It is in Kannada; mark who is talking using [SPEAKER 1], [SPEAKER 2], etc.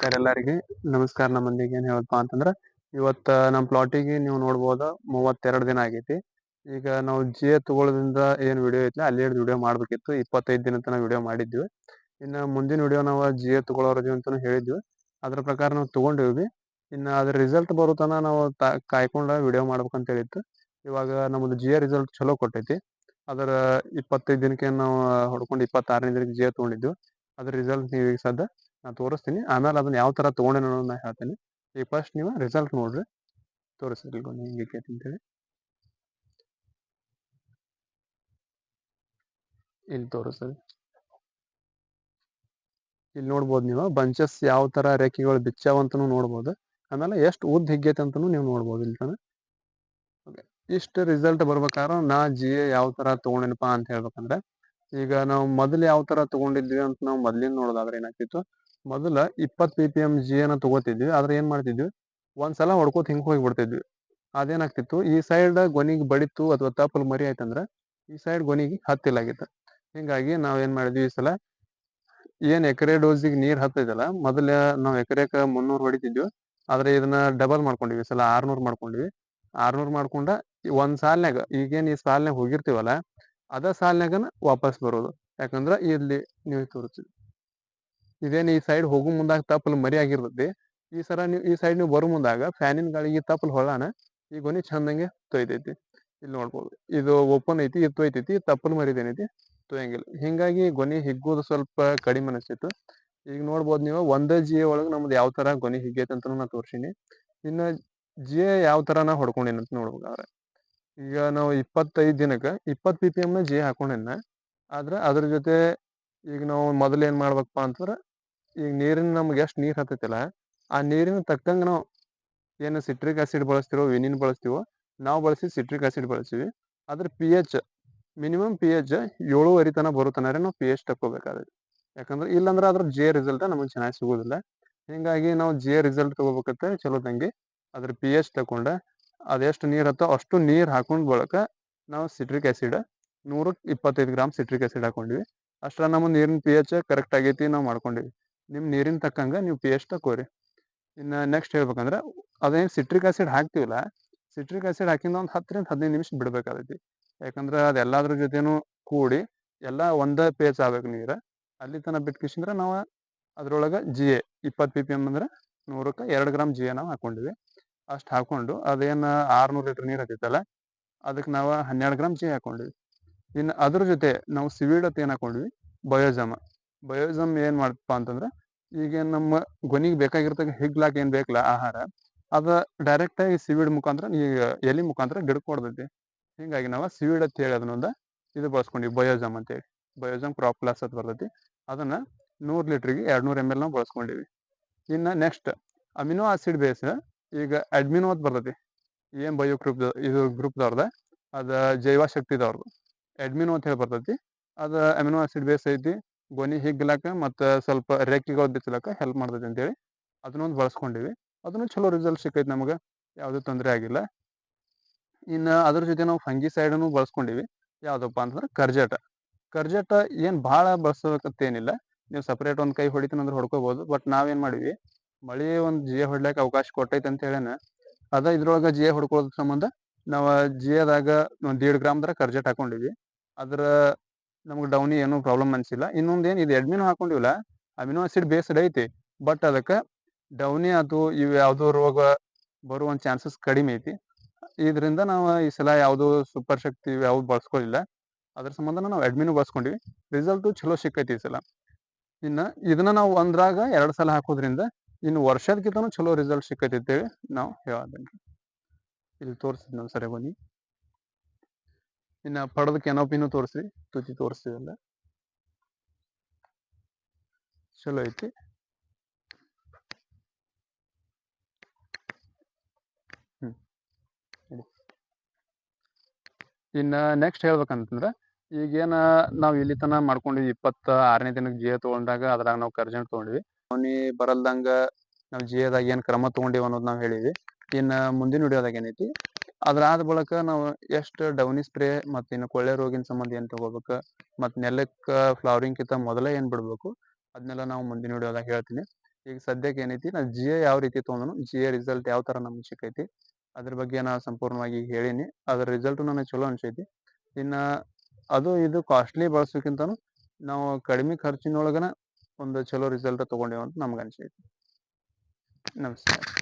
[SPEAKER 1] ನಮಸ್ಕಾರ ಎಲ್ಲರಿಗೆ. ನಮಸ್ಕಾರ ನಮ್ಮ ಮಂದಿಗೆ ಏನ್ ಹೇಳಪ್ಪ ಅಂತಂದ್ರ, ಇವತ್ತ ನಮ್ ಪ್ಲಾಟಿಗೆ ನೀವು ನೋಡ್ಬೋದ ಮೂವತ್ತೆರಡು ದಿನ ಆಗೈತಿ. ಈಗ ನಾವು ಜಿಯೋ ತಗೊಳ್ಳೋದ್ರಿಂದ ಏನ್ ವಿಡಿಯೋ ಐತಿ ಅಲ್ಲಿ ವಿಡಿಯೋ ಮಾಡ್ಬೇಕಿತ್ತು. ಇಪ್ಪತ್ತೈದು ದಿನ ತನಕ ವಿಡಿಯೋ ಮಾಡಿದ್ವಿ. ಇನ್ನ ಮುಂದಿನ ವಿಡಿಯೋ ನಾವು ಜಿಯೋ ತಗೊಳ್ಳೋರು ಅಂತಾನು ಹೇಳಿದ್ವಿ. ಅದ್ರ ಪ್ರಕಾರ ನಾವು ತಗೊಂಡಿವಿ ಇನ್ನ ಅದ್ರ ರಿಸಲ್ಟ್ ಬರುತನ ನಾವು ಕಾಯ್ಕೊಂಡ ವಿಡಿಯೋ ಮಾಡ್ಬೇಕಂತ ಹೇಳಿತ್ತು. ಇವಾಗ ನಮ್ದು ಎ ರಿಸಲ್ಟ್ ಚಲೋ ಕೊಟ್ಟೈತಿ. ಅದರ ಇಪ್ಪತ್ತೈದು ದಿನಕ್ಕೆ ನಾವು ಹೊಡ್ಕೊಂಡು ಇಪ್ಪತ್ತಾರನೇ ದಿನಕ್ಕೆ ಜೆ ತಗೊಂಡಿದ್ವಿ. ಅದ್ರ ರಿಸಲ್ಟ್ ನೀವು ಈಗ ಸದ್ದ ನಾ ತೋರಿಸ್ತೀನಿ. ಆಮೇಲೆ ಅದನ್ನ ಯಾವ ತರ ತೊಗೊಂಡೆ ಅನ್ನೋದನ್ನ ಹೇಳ್ತೀನಿ. ಈಗ ಫಸ್ಟ್ ನೀವು ರಿಸಲ್ಟ್ ನೋಡ್ರಿ. ತೋರಿಸ್ರಿ ಹಿಂಗೈತಿ ಅಂತೇಳಿ. ಇಲ್ಲಿ ತೋರಿಸ್ರಿ ಇಲ್ಲಿ ನೋಡ್ಬೋದು ನೀವು ಬಂಚಸ್ ಯಾವ ತರ ರೇಖೆಗಳು ಬಿಚ್ಚಾವ ಅಂತಾನು ನೋಡ್ಬೋದು. ಆಮೇಲೆ ಎಷ್ಟು ಉದ್ದ ಹಿಗ್ಗೈತೆ ಅಂತಾನು ನೀವು ನೋಡ್ಬೋದು ಇಲ್ಲಿ ತನ ಇಷ್ಟು ರಿಸಲ್ಟ್ ಬರ್ಬೇಕಾದ್ರೆ ನಾ ಜಿ ಎ ಯಾವ ತರ ತೊಗೊಂಡೇನಪ್ಪ ಅಂತ ಹೇಳ್ಬೇಕಂದ್ರೆ, ಈಗ ನಾವು ಮೊದಲು ಯಾವ ತರ ತೊಗೊಂಡಿದ್ವಿ ಅಂತ ನಾವು ಮೊದ್ಲಿನ ನೋಡೋದಾದ್ರೆ ಏನಾಗ್ತಿತ್ತು ಮೊದಲ ಇಪ್ಪತ್ತು ಪಿ ಪಿ ಎಂ ಜಿ ಏನ ತಗೋತಿದ್ವಿ. ಆದ್ರೆ ಏನ್ ಮಾಡ್ತಿದ್ವಿ? ಒಂದ್ಸಲ ಹೊಡ್ಕೋತ ಹಿಂಗ್ ಹೋಗಿ ಬಿಡ್ತಿದ್ವಿ ಅದೇನಾಗ್ತಿತ್ತು? ಈ ಸೈಡ್ ಗೊನಿಗೆ ಬಡಿತು ಅಥವಾ ತಪ್ಪಲ್ ಮರಿ ಆಯ್ತಂದ್ರ ಈ ಸೈಡ್ ಗೊನಿಗೆ ಹತ್ತಿಲ್ಲಾಗಿತ್ತು ಹಿಂಗಾಗಿ ನಾವ್ ಏನ್ ಮಾಡಿದ್ವಿ ಈ ಸಲ? ಏನ್ ಎಕರೆ ಡೋಸಿಗೆ ನೀರ್ ಹತ್ತಿದಲ್ಲ ಮೊದಲ ನಾವ್ ಎಕರೆಕ ಮುನ್ನೂರ್ ಹೊಡಿತಿದ್ವಿ. ಆದ್ರೆ ಇದನ್ನ ಡಬಲ್ ಮಾಡ್ಕೊಂಡಿವಿ. ಸಲ ಆರ್ನೂರ್ ಮಾಡ್ಕೊಂಡಿವಿ. ಆರ್ನೂರ್ ಮಾಡ್ಕೊಂಡ ಒಂದ್ ಸಾಲ್ನಾಗ ಈಗೇನ್ ಈ ಸಾಲ್ನಾಗ ಹೋಗಿರ್ತೀವಲ್ಲ, ಅದ ಸಾಲ್ನಾಗನ ವಾಪಸ್ ಬರೋದು. ಯಾಕಂದ್ರ ಇಲ್ಲಿ ನೀವು ತೋರಿಸಿ. ಇದೇನ್ ಈ ಸೈಡ್ ಹೋಗು ಮುಂದಾಗ ತಪ್ಪಲ್ ಮರಿ ಆಗಿರ್ತೈತಿ. ಈ ಸರ ನೀವು, ಈ ಸೈಡ್ ನೀವು ಬರೋ ಮುಂದಾಗ ಫ್ಯಾನಿನ ಗಾಳಿಗೆ ತಪ್ಪಲ್ ಹೊಳಾನ ಈ ಗೊನಿ ಚಂದಂಗೆ ತೊಯ್ತೈತಿ. ಇಲ್ಲಿ ನೋಡ್ಬೋದು. ಇದು ಓಪನ್ ಐತಿ, ಇದು ತೊಯ್ತೈತಿ, ತಪ್ಪಲ್ ಮರಿದೇನೈತಿ ತೊಯಂಗಿಲ್ಲ ಹಿಂಗಾಗಿ ಗೊನಿ ಹಿಗ್ಗೋದು ಸ್ವಲ್ಪ ಕಡಿಮೆ ಅನಿಸ್ತಿತ್ತು. ಈಗ ನೋಡ್ಬೋದು ನೀವು, ಒಂದೇ ಜಿಯೋ ಒಳಗೆ ನಮ್ದು ಯಾವ ತರ ಗೊನಿ ಹಿಗ್ಗೈತೆ ಅಂತ ನಾ ತೋರ್ಸಿನಿ. ಇನ್ನ ಜಿಯೋ ಯಾವ ತರ ನಾ ಹೊಡ್ಕೊಂಡೇನಿ ಅಂತ ನೋಡ್ಬೇಕಾದ್ರೆ, ಈಗ ನಾವು ಇಪ್ಪತ್ತೈದು ದಿನಕ್ಕೆ ಇಪ್ಪತ್ ಪಿ ಪಿ ಎಮ್ನ ಹಾಕೊಂಡೇನ ಹಾಕೊಂಡಿನ ಆದ್ರ ಅದ್ರ ಜೊತೆ ಈಗ ನಾವು ಮೊದಲು ಏನು ಮಾಡ್ಬೇಕಪ್ಪ ಅಂತಂದ್ರ ಈಗ ನೀರಿನ ನಮ್ಗೆ ಎಷ್ಟು ನೀರು ಹತ್ತೈತಿಲ್ಲ, ಆ ನೀರಿನ ತಕ್ಕಂಗ ನಾವು ಏನು ಸಿಟ್ರಿಕ್ ಆಸಿಡ್ ಬಳಸ್ತಿರೋ ವಿನಿನ್ ಬಳಸ್ತೀವೋ, ನಾವು ಬಳಸಿ ಸಿಟ್ರಿಕ್ ಆಸಿಡ್ ಬಳಸ್ತೀವಿ. ಅದ್ರ P H minimum P H ಏಳುವರೆ ತನ ಬರುತ್ತನಾರೆ ನಾವು ಪಿ ಎಚ್ ತಕ್ಕೋಬೇಕಾಗುತ್ತೆ. ಯಾಕಂದ್ರೆ ಇಲ್ಲಾಂದ್ರೆ ಅದ್ರ ಜೆ ರಿಸಲ್ಟ್ ನಮಗೆ ಚೆನ್ನಾಗಿ ಸಿಗೋದಿಲ್ಲ. ಹಿಂಗಾಗಿ ನಾವು ಜೆ ರಿಸಲ್ಟ್ ತಗೋಬೇಕಂತ ಚಲೋದಂಗೆ ಅದ್ರ ಪಿ ಎಚ್ ತಕೊಂಡ ಅದೆಷ್ಟು ನೀರ ಹತ್ತೋ ಅಷ್ಟು ನೀರು ಹಾಕೊಂಡ್ ಬಳಕ ನಾವು ಸಿಟ್ರಿಕ್ ಆಸಿಡ್ ನೂರಕ್ಕೆ ಇಪ್ಪತ್ತೈದು ಗ್ರಾಮ್ ಸಿಟ್ರಿಕ್ ಆಸಿಡ್ ಹಾಕೊಂಡಿವಿ. ಅಷ್ಟರ ನಮ್ಮ ನೀರಿನ ಪಿ ಎಚ್ ಕರೆಕ್ಟ್ ಆಗೈತಿ ನಾವು ಮಾಡ್ಕೊಂಡಿವಿ. ನಿಮ್ ನೀರಿನ ತಕ್ಕಂಗ ನೀವು ಪಿ ಎಚ್ ತಕೋರಿ ಇನ್ನ ನೆಕ್ಸ್ಟ್ ಹೇಳ್ಬೇಕಂದ್ರೆ ಅದೇನು ಸಿಟ್ರಿಕ್ ಆಸಿಡ್ ಹಾಕ್ತಿವಲ್ಲ ಸಿಟ್ರಿಕ್ ಆಸಿಡ್ ಹಾಕಿಂದ ಒಂದು ಹತ್ತರಿಂದ ಹದಿನೈದು ನಿಮಿಷ ಬಿಡ್ಬೇಕಾಗೈತಿ. ಯಾಕಂದ್ರೆ ಅದೆಲ್ಲದ್ರ ಜೊತೆನೂ ಕೂಡಿ ಎಲ್ಲಾ ಒಂದೇ ಪೇಜ್ ಆಗ್ಬೇಕು ನೀರು. ಅಲ್ಲಿ ತನ ನಾವು ನಾವ ಅದ್ರೊಳಗ ಜಿ ಎ ಇಪ್ಪತ್ತು ಪಿ ಪಿ ಎಂ ಅಂದ್ರ ನೂರಕ್ಕೆ ಎರಡು ಗ್ರಾಮ್ ಜಿ ಎ ನಾವು ಹಾಕೊಂಡಿವಿ. ಅಷ್ಟು ಹಾಕೊಂಡು ಅದೇನು ಆರ್ನೂರ್ ಲೀಟರ್ ನೀರು ಹತ್ತೈತಲ್ಲ ಅದಕ್ಕೆ ನಾವು ಹನ್ನೆರಡು ಗ್ರಾಮ್ ಜಿ ಹಾಕೊಂಡಿವಿ. ಇನ್ನು ಅದ್ರ ಜೊತೆ ನಾವು ಸಿವಿಡ್ ಅಂತ ಏನ್ ಹಾಕೊಂಡ್ವಿ? ಬಯೋಜಮ ಬಯೋಜಮ್ ಏನು ಮಾಡ್ತಪ್ಪ ಅಂತಂದ್ರ ಈಗ ನಮ್ಮ ಗೊನಿಗೆ ಬೇಕಾಗಿರ್ತಕ್ಕ ಹಿಗ್ಲಾಕ್ ಏನ್ ಬೇಕಲ್ಲ ಆಹಾರ, ಅದ ಡೈರೆಕ್ಟ್ ಆಗಿ ಸಿವಿಡ್ ಮುಖಾಂತರ ಈಗ ಎಲಿ ಮುಖಾಂತರ ಗಿಡಕ್ ಕೊಡ್ತೈತಿ ಹಿಂಗಾಗಿ ನಾವು ಸಿವಿಡ್ ಅಂತ ಹೇಳಿ ಅದನ್ನೊಂದ ಇದು ಬಳಸ್ಕೊಂಡಿವಿ ಬಯೋಜಮ್ ಅಂತ ಹೇಳಿ. ಬಯೋಜಮ್ ಕ್ರಾಪ್ ಪ್ಲಾಸ್ ಅಂತ ಬರ್ತೈತಿ. ಅದನ್ನ ನೂರ್ ಲೀಟರ್ಗೆ ಎರಡ್ ನೂರ್ ಎಂ ಎಲ್ ನಾವು ಬಳಸ್ಕೊಂಡಿವಿ. ಇನ್ನ ನೆಕ್ಸ್ಟ್ ಅಮಿನೋ ಆಸಿಡ್ ಬೇಸ್ ಈಗ ಅಡ್ಮಿನೋ ಅಂತ ಬರ್ತೈತಿ. ಏನ್ ಬಯೋ ಗ್ರೂಪ್ ಇದು ಗ್ರೂಪ್ದವ್ರದ ಅದ ಜೈವ ಶಕ್ತಿದವ್ರದ್ದು ಅಡ್ಮಿನೋ ಅಂತ ಹೇಳಿ ಬರ್ತೈತಿ. ಅದ ಅಮಿನೋ ಆಸಿಡ್ ಬೇಸ್ ಐತಿ. ಗೊನಿ ಹಿಗ್ಲಾಕ ಮತ್ತ ಸ್ವಲ್ಪ ರೆಕ್ಕೆಗಳು ಬಿಚ್ಚಲಕ ಹೆಲ್ಪ್ ಮಾಡ್ತೈತಿ ಅಂತೇಳಿ ಅದನ್ನೊಂದು ಬಳಸ್ಕೊಂಡಿವಿ. ಅದನ್ನು ಚಲೋ ರಿಸಲ್ಟ್ ಸಿಕ್ಕೈತಿ ನಮಗೆ, ಯಾವುದೇ ತೊಂದರೆ ಆಗಿಲ್ಲ. ಇನ್ನ ಅದ್ರ ಜೊತೆ ನಾವು ಫಂಗಿ ಸೈಡನ್ನು ಬಳಸ್ಕೊಂಡಿವಿ. ಯಾವುದಪ್ಪ ಅಂತಂದ್ರೆ ಕರ್ಜಟ. ಕರ್ಜಟ ಏನ್ ಬಹಳ ಬಳಸಬೇಕಂತ ಏನಿಲ್ಲ ನೀವು ಸಪ್ರೇಟ್ ಒಂದ್ ಕೈ ಹೊಡಿತೀನಿ ಅಂದ್ರೆ ಹೊಡ್ಕೋಬಹುದು ಬಟ್ ನಾವೇನ್ ಮಾಡಿವಿ, ಮಳಿ ಒಂದ್ ಜಿಯ ಹೊಡ್ಲಿಕ್ಕೆ ಅವಕಾಶ ಕೊಟ್ಟೈತಿ ಅಂತ ಹೇಳೇನ, ಅದ ಇದ್ರೊಳಗ ಜಿಯ ಹೊಡ್ಕೊಳ್ಳೋದ್ರ ಸಂಬಂಧ ನಾವ ಜಿಯದಾಗ ಒಂದ್ ದೀಡ್ ಗ್ರಾಮ್ ದ್ರ ಕರ್ಜಟ್ ಹಾಕೊಂಡಿವಿ. ಅದ್ರ ನಮ್ಗ್ ಡೌನಿ ಏನು ಪ್ರಾಬ್ಲಮ್ ಅನ್ಸಿಲ್ಲ. ಇನ್ನೊಂದ್ ಏನ್ ಇದು ಎಡ್ಮಿನ್ ಹಾಕೊಂಡಿವಲ್ಲ ಅಮಿನೋ ಆಸಿಡ್ ಬೇಸ್ಡ್ ಐತಿ. ಬಟ್ ಅದಕ್ಕೆ ಡೌನಿ ಅದು ಇವು ಯಾವುದೋ ರೋಗ ಬರುವಂಥ ಚಾನ್ಸಸ್ ಕಡಿಮೆ ಐತಿ. ಇದರಿಂದ ನಾವು ಈ ಸಲ ಯಾವ್ದು ಸೂಪರ್ ಶಕ್ತಿ ಯಾವ್ದು ಬಳಸ್ಕೊಳ್ಳಿಲ್ಲ ಅದ್ರ ಸಂಬಂಧ ನಾವು ಅಡ್ಮಿನ್ ಬಳಸ್ಕೊಂಡಿವಿ. ರಿಸಲ್ಟ್ ಚಲೋ ಸಿಕ್ಕೈತಿ ಈ ಸಲ. ಇನ್ನ ಇದನ್ನ ನಾವು ಒಂದ್ರಾಗ ಎರಡು ಸಲ ಹಾಕೋದ್ರಿಂದ ಇನ್ನು ವರ್ಷದಕ್ಕಿಂತನೂ ಚಲೋ ರಿಸಲ್ಟ್ ಸಿಕ್ಕೈತಿ ಅಂತೇಳಿ ನಾವು ಹೇಳೋದನ್ರಿ ಇಲ್ಲಿ ತೋರಿಸ್ತೀನಿ ನಾವು ಸರಿ ಬನ್ನಿ. ಇನ್ನ ಪಡದ ಕೆನೋಪಿನೂ ತೋರಿಸ್ರಿ ತುತಿ ತೋರಿಸ್ತೀವಲ್ಲ ಚಲೋ ಐತಿ. ಇನ್ನ ನೆಕ್ಸ್ಟ್ ಹೇಳ್ಬೇಕಂತಂದ್ರ, ಈಗೇನ ನಾವ್ ಇಲ್ಲಿ ತನ ಮಾಡ್ಕೊಂಡಿವಿ ಇಪ್ಪತ್ತ ಆರನೇ ದಿನಕ್ಕೆ ಜಿಯ ತಗೊಂಡಾಗ ಅದ್ರಾಗ ನಾವು ಕರ್ಜೆಂಟ್ ತಗೊಂಡ್ವಿ. ಅವನಿ ಬರಲ್ದಂಗ ನಾವ್ ಜಿಯದಾಗ ಏನ್ ಕ್ರಮ ತಗೊಂಡಿವಿ ಅನ್ನೋದ್ ನಾವ್ ಹೇಳಿವಿ. ಇನ್ನ ಮುಂದಿನ ವಿಡಿಯೋದಾಗ ಏನೈತಿ? ಅದ್ರಾದ ಬಳಕ ನಾವು ಎಷ್ಟ್ ಡೌನಿ ಸ್ಪ್ರೇ ಮತ್ತ ಇನ್ನು ಕೊಳ್ಳೆ ರೋಗಿನ ಸಂಬಂಧ ಏನು ತಗೋಬೇಕ ಮತ್ ನೆಲಕ್ಕ ಫ್ಲವರಿಂಗ್ ಕಿಂತ ಮೊದಲೇ ಏನು ಬಿಡ್ಬೇಕು ಅದನ್ನೆಲ್ಲ ನಾವು ಮುಂದಿನ ವಿಡಿಯೋದಾಗ ಹೇಳ್ತೀನಿ. ಈಗ ಸದ್ಯಕ್ಕೆ ಏನೈತಿ ನಾ ಜಿ ಯಾವ ರೀತಿ ತೊಗೊಂಡನು ಜಿ ಎ ರಿಸಲ್ಟ್ ಯಾವ ಥರ ನಮ್ಗೆ ಸಿಕ್ಕೈತಿ, ಅದ್ರ ಬಗ್ಗೆ ನಾ ಸಂಪೂರ್ಣವಾಗಿ ಹೇಳೀನಿ. ಅದ್ರ ರಿಸಲ್ಟ್ ನನಗೆ ಚಲೋ ಅನ್ಸೈತಿ. ಇನ್ನ ಅದು ಇದು ಕಾಸ್ಟ್ಲಿ ಬಳಸೋಕ್ಕಿಂತನೂ ನಾವು ಕಡಿಮೆ ಖರ್ಚಿನೊಳಗನ ಒಂದು ಚಲೋ ರಿಸಲ್ಟ್ ತಗೊಂಡೇವಂತ ನಮ್ಗೆ ಅನ್ಸೈತಿ. ನಮಸ್ಕಾರ.